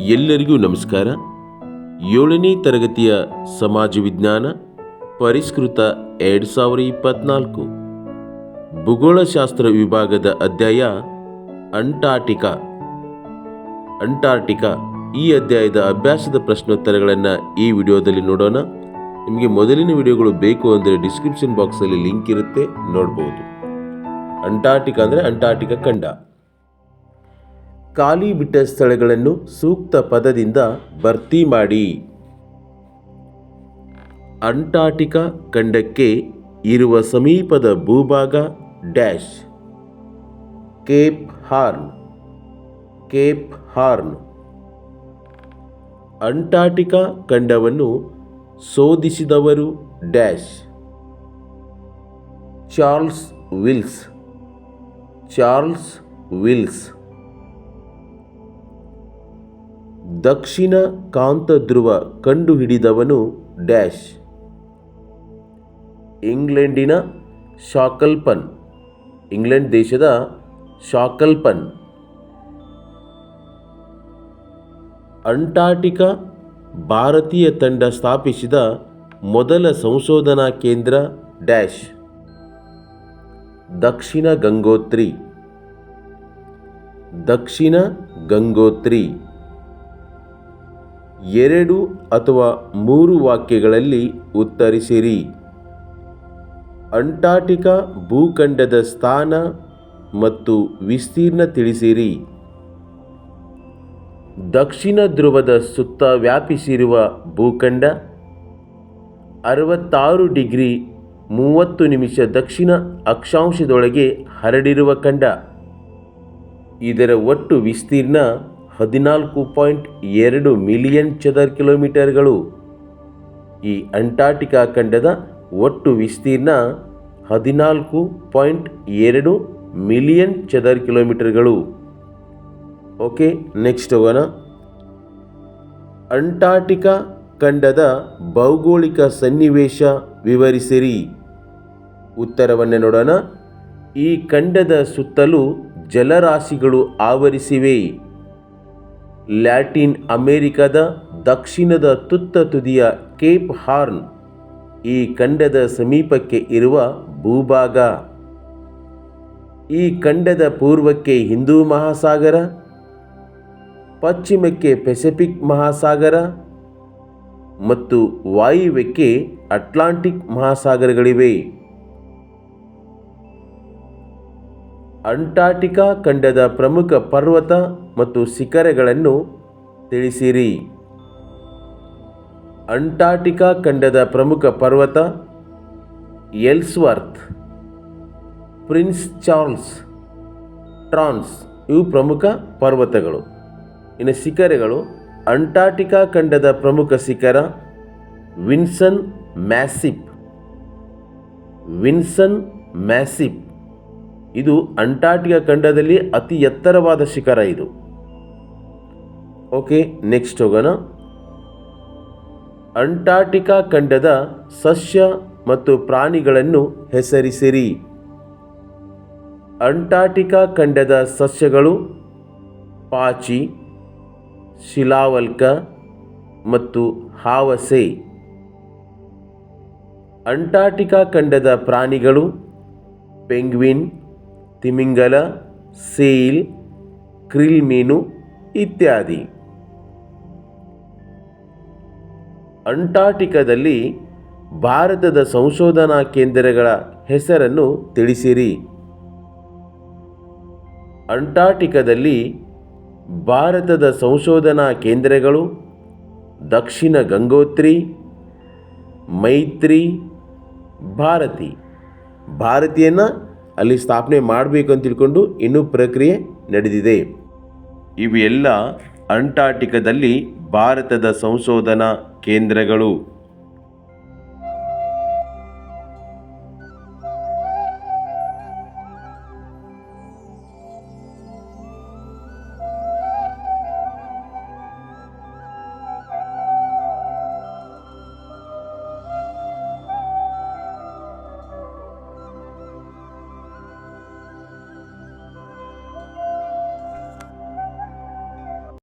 ಎಲ್ಲರಿಗೂ ನಮಸ್ಕಾರ. ಏಳನೇ ತರಗತಿಯ ಸಮಾಜ ವಿಜ್ಞಾನ ಪರಿಷ್ಕೃತ ಎರಡು ಸಾವಿರ ಇಪ್ಪತ್ನಾಲ್ಕು. ಭೂಗೋಳಶಾಸ್ತ್ರ ವಿಭಾಗದ ಅಧ್ಯಾಯ ಅಂಟಾರ್ಟಿಕಾ. ಅಂಟಾರ್ಟಿಕಾ ಈ ಅಧ್ಯಾಯದ ಅಭ್ಯಾಸದ ಪ್ರಶ್ನೋತ್ತರಗಳನ್ನು ಈ ವಿಡಿಯೋದಲ್ಲಿ ನೋಡೋಣ. ನಿಮಗೆ ಮೊದಲಿನ ವಿಡಿಯೋಗಳು ಬೇಕು ಅಂದರೆ ಡಿಸ್ಕ್ರಿಪ್ಷನ್ ಬಾಕ್ಸಲ್ಲಿ ಲಿಂಕ್ ಇರುತ್ತೆ, ನೋಡ್ಬೋದು. ಅಂಟಾರ್ಟಿಕಾ ಅಂದರೆ ಅಂಟಾರ್ಟಿಕಾ ಖಂಡ. ಖಾಲಿ ಬಿಟ್ಟ ಸ್ಥಳಗಳನ್ನು ಸೂಕ್ತ ಪದದಿಂದ ಭರ್ತಿ ಮಾಡಿ. ಅಂಟಾರ್ಟಿಕಾ ಖಂಡಕ್ಕೆ ಇರುವ ಸಮೀಪದ ಭೂಭಾಗ dash. Cape Horn. Cape Horn. Antarctica ಖಂಡವನ್ನು ಶೋಧಿಸಿದವರು dash. Charles Wills. Charles Wills. ದಕ್ಷಿಣ ಕಾಂತಧ್ರುವ ಕಂಡುಹಿಡಿದವನು ಡ್ಯಾಶ್. ಇಂಗ್ಲೆಂಡಿನ ಶಾಕಲ್ಪನ್, ಇಂಗ್ಲೆಂಡ್ ದೇಶದ ಶಾಕಲ್ಪನ್. ಅಂಟಾರ್ಟಿಕಾ ಭಾರತೀಯ ತಂಡ ಸ್ಥಾಪಿಸಿದ ಮೊದಲ ಸಂಶೋಧನಾ ಕೇಂದ್ರ ಡ್ಯಾಶ್. ದಕ್ಷಿಣ ಗಂಗೋತ್ರಿ. ದಕ್ಷಿಣ ಗಂಗೋತ್ರಿ. ಎರಡು ಅಥವಾ ಮೂರು ವಾಕ್ಯಗಳಲ್ಲಿ ಉತ್ತರಿಸಿರಿ. ಅಂಟಾರ್ಟಿಕಾ ಭೂಖಂಡದ ಸ್ಥಾನ ಮತ್ತು ವಿಸ್ತೀರ್ಣ ತಿಳಿಸಿರಿ. ದಕ್ಷಿಣ ಧ್ರುವದ ಸುತ್ತ ವ್ಯಾಪಿಸಿರುವ ಭೂಖಂಡ ಅರವತ್ತಾರು ಡಿಗ್ರಿ ಮೂವತ್ತು ನಿಮಿಷ ದಕ್ಷಿಣ ಅಕ್ಷಾಂಶದೊಳಗೆ ಹರಡಿರುವ ಖಂಡ. ಇದರ ಒಟ್ಟು ವಿಸ್ತೀರ್ಣ ಹದಿನಾಲ್ಕು ಪಾಯಿಂಟ್ ಎರಡು ಮಿಲಿಯನ್ ಚದರ್ ಕಿಲೋಮೀಟರ್ಗಳು. ಈ ಅಂಟಾರ್ಟಿಕಾ ಖಂಡದ ಒಟ್ಟು ವಿಸ್ತೀರ್ಣ ಹದಿನಾಲ್ಕು ಪಾಯಿಂಟ್ ಎರಡು ಮಿಲಿಯನ್ ಚದರ್ ಕಿಲೋಮೀಟರ್ಗಳು. ಓಕೆ, ನೆಕ್ಸ್ಟ್ ಹೋಗೋಣ. ಅಂಟಾರ್ಟಿಕಾ ಖಂಡದ ಭೌಗೋಳಿಕ ಸನ್ನಿವೇಶ ವಿವರಿಸಿರಿ. ಉತ್ತರವನ್ನು ನೋಡೋಣ. ಈ ಖಂಡದ ಸುತ್ತಲೂ ಜಲರಾಶಿಗಳು ಆವರಿಸಿವೆ. ಲ್ಯಾಟಿನ್ ಅಮೆರಿಕದ ದಕ್ಷಿಣದ ತುತ್ತ ತುದಿಯ ಕೇಪ್ ಹಾರ್ನ್, ಈ ಖಂಡದ ಸಮೀಪಕ್ಕೆ ಇರುವ ಭೂಭಾಗ. ಈ ಖಂಡದ ಪೂರ್ವಕ್ಕೆ ಹಿಂದೂ ಮಹಾಸಾಗರ, ಪಶ್ಚಿಮಕ್ಕೆ ಪೆಸಿಫಿಕ್ ಮಹಾಸಾಗರ ಮತ್ತು ವಾಯುವ್ಯಕ್ಕೆ ಅಟ್ಲಾಂಟಿಕ್ ಮಹಾಸಾಗರಗಳಿವೆ. ಅಂಟಾರ್ಟಿಕಾ ಖಂಡದ ಪ್ರಮುಖ ಪರ್ವತ ಮತ್ತು ಶಿಖರಗಳನ್ನು ತಿಳಿಸಿರಿ. ಅಂಟಾರ್ಟಿಕಾ ಖಂಡದ ಪ್ರಮುಖ ಪರ್ವತ ಎಲ್ಸ್ವರ್ತ್, ಪ್ರಿನ್ಸ್ ಚಾರ್ಲ್ಸ್, ಟ್ರಾನ್ಸ್, ಇವು ಪ್ರಮುಖ ಪರ್ವತಗಳು. ಇನ್ನು ಶಿಖರಗಳು, ಅಂಟಾರ್ಟಿಕಾ ಖಂಡದ ಪ್ರಮುಖ ಶಿಖರ ವಿನ್ಸನ್ ಮ್ಯಾಸಿಪ್. ವಿನ್ಸನ್ ಮ್ಯಾಸಿಪ್. ಇದು ಅಂಟಾರ್ಟಿಕಾ ಖಂಡದಲ್ಲಿ ಅತಿ ಎತ್ತರವಾದ ಶಿಖರ ಇದು. ಓಕೆ ನೆಕ್ಸ್ಟ್ ಹೋಗೋಣ. ಅಂಟಾರ್ಟಿಕಾ ಖಂಡದ ಸಸ್ಯ ಮತ್ತು ಪ್ರಾಣಿಗಳನ್ನು ಹೆಸರಿಸಿರಿ. ಅಂಟಾರ್ಟಿಕಾ ಖಂಡದ ಸಸ್ಯಗಳು ಪಾಚಿ, ಶಿಲಾವಲ್ಕ ಮತ್ತು ಹಾವಸೆ. ಅಂಟಾರ್ಟಿಕಾ ಖಂಡದ ಪ್ರಾಣಿಗಳು ಪೆಂಗ್ವಿನ್ ತಿಮಿಂಗಲ ಸೇಲ್ ಕ್ರಿಲ್ ಮೀನು ಇತ್ಯಾದಿ. ಅಂಟಾರ್ಟಿಕಾದಲ್ಲಿ ಭಾರತದ ಸಂಶೋಧನಾ ಕೇಂದ್ರಗಳ ಹೆಸರನ್ನು ತಿಳಿಸಿರಿ. ಅಂಟಾರ್ಟಿಕಾದಲ್ಲಿ ಭಾರತದ ಸಂಶೋಧನಾ ಕೇಂದ್ರಗಳು ದಕ್ಷಿಣ ಗಂಗೋತ್ರಿ, ಮೈತ್ರಿ, ಭಾರತಿ. ಭಾರತಿಯನ್ನು ಅಲ್ಲಿ ಸ್ಥಾಪನೆ ಮಾಡಬೇಕು ಅಂತ ತಿಳ್ಕೊಂಡು ಇನ್ನೂ ಪ್ರಕ್ರಿಯೆ ನಡೆದಿದೆ. ಇವೆಲ್ಲ ಅಂಟಾರ್ಟಿಕಾದಲ್ಲಿ ಭಾರತದ ಸಂಶೋಧನಾ ಕೇಂದ್ರಗಳು.